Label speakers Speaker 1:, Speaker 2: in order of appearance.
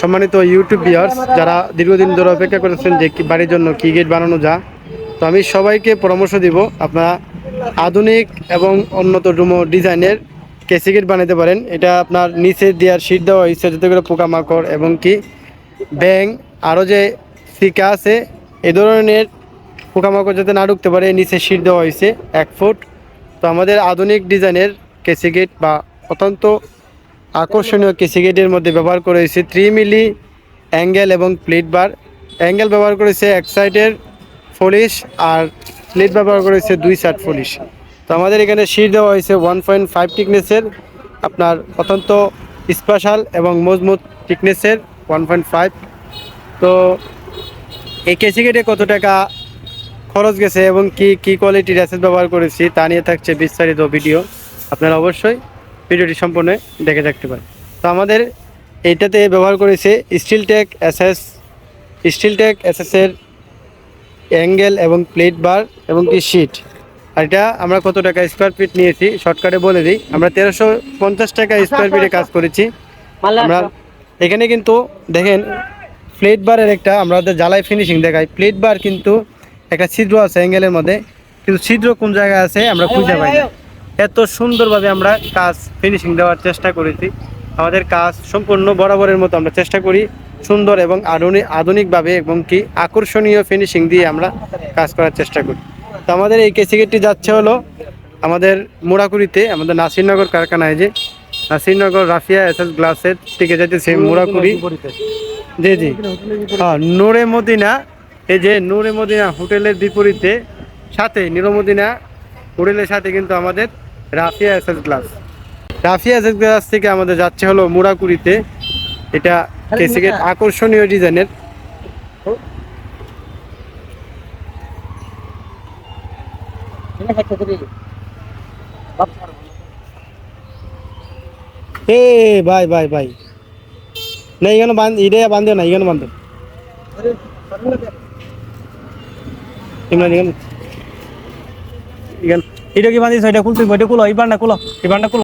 Speaker 1: সম্মানিত YouTube viewers যারা দীর্ঘদিন ধরে অপেক্ষা করেছেন যে বাড়ির জন্য কি গেট বানানো যা তো আমি সবাইকে পরামর্শ দিব আপনারা আধুনিক এবং উন্নত ডুমো ডিজাইনের কেসি গেট বানাতে পারেন। এটা আপনার নিচে দেওয়ার শীট দেওয়া হয়েছে, যাতে করে পোকামাকড় এবং কি ব্যাং আরও যে সিকা আছে, এ ধরনের পোকামাকড় যাতে না ঢুকতে পারে, নিচে শীট দেওয়া হয়েছে, এক ফুট। তো আমাদের আধুনিক ডিজাইনের কেসি গেট বা অত্যন্ত আকর্ষণীয় কেসি গেটের মধ্যে ব্যবহার করা হয়েছে থ্রি মিলি অ্যাঙ্গেল এবং প্লেট বার। অ্যাঙ্গেল ব্যবহার করেছে এক সাইডের ফলিশ আর প্লেট ব্যবহার করেছে দুই সাইড ফলিশ তো আমাদের এখানে শিট দেওয়া হয়েছে ওয়ান পয়েন্ট ফাইভ টিকনেসের আপনার অত্যন্ত স্পেশাল এবং মজবুত টিকনেসের ওয়ান পয়েন্ট ফাইভ। তো এই কেসি গেটে কত টাকা খরচ গেছে এবং কি কি কোয়ালিটির অ্যাসেস ব্যবহার করেছি তা নিয়ে থাকছে বিস্তারিত ভিডিও। আপনারা অবশ্যই ভিডিওটি সম্পূর্ণ দেখে থাকতে পারেন। তো আমাদের এইটাতে ব্যবহার করেছে steel tech SS steel tech এসএসের angle এবং প্লেট বার এবং কি শিট আর এটা আমরা কত টাকা স্কোয়ার ফিট নিয়েছি শর্টকাটে বলে দিই। আমরা তেরোশো পঞ্চাশ টাকা স্কোয়ার ফিটে কাজ করেছি। আমরা এখানে কিন্তু দেখেন প্লেট বারের একটা আমরা জ্বালাই ফিনিশিং দেখাই প্লেট বার কিন্তু একটা ছিদ্র আছে অ্যাঙ্গেলের মধ্যে। কিন্তু ছিদ্র কোন জায়গায় আছে আমরা খুঁজে পাই না। এত সুন্দরভাবে আমরা কাজ ফিনিশিং দেওয়ার চেষ্টা করেছি। আমাদের কাজ সম্পূর্ণ বরাবরের মতো আমরা চেষ্টা করি সুন্দর এবং আধুনিক আধুনিকভাবে এবং কি আকর্ষণীয় ফিনিশিং দিয়ে আমরা কাজ করার চেষ্টা করি। তো আমাদের এই কেসিগেটটি যাচ্ছে হলো আমাদের মোড়াকুড়িতে আমাদের নাসিরনগর কারখানায় যে নাসিরনগর রাফিয়া এস এস গ্লাসের থেকে যাইতেছে মোড়াকুড়ি। জি জি। হ্যাঁ নূরে মদিনা এই যে নূরে মদিনা হোটেলের বিপরীতে সাথে নীরমদিনা হোটেলের সাথে কিন্তু আমাদের Rafia S S glass Rafia S S glass থেকে আমাদের যাচ্ছে হলো মুড়াকুড়িতে। এটা কেসিকেট আকর্ষণীয় ডিজাইনের। এ ভাই ভাই ভাই। না এখানে বান্ধ এটা বান্ধিও না এখানে ইমরান এখানে। এখানে।
Speaker 2: এটা কি বাঁধিস এটা খুলতে এটা খুলো এই বান্ডা খুলো এই বান্ডা খুলো।